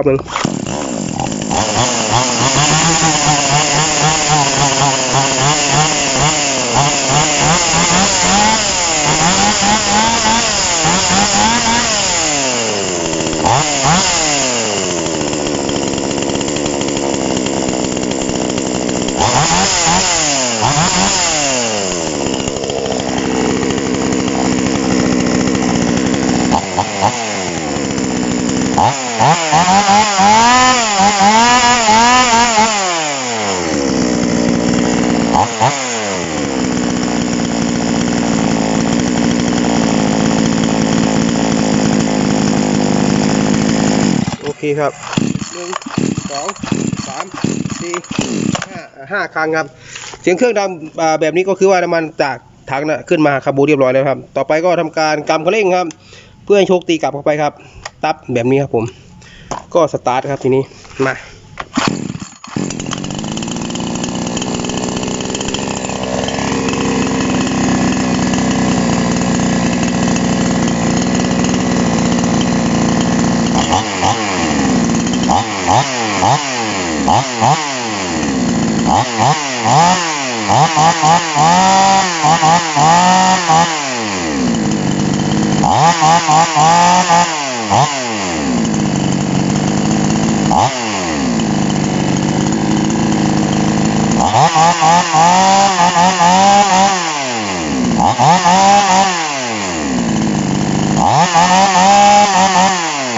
อบหนึ่งโอเคครับหนึ่งสองสามสี่ห้าห้าครั้งครับ เสียงเครื่องดังแบบนี้ก็คือว่าน้ำมันจากถังน่ะขึ้นมาคาบูเรียบร้อยแล้วครับ ต่อไปก็ทำการกำคันเร่งครับ เพื่อให้โชคตีกลับเข้าไปครับ ตับแบบนี้ครับผม ก็สตาร์ทครับทีนี้มา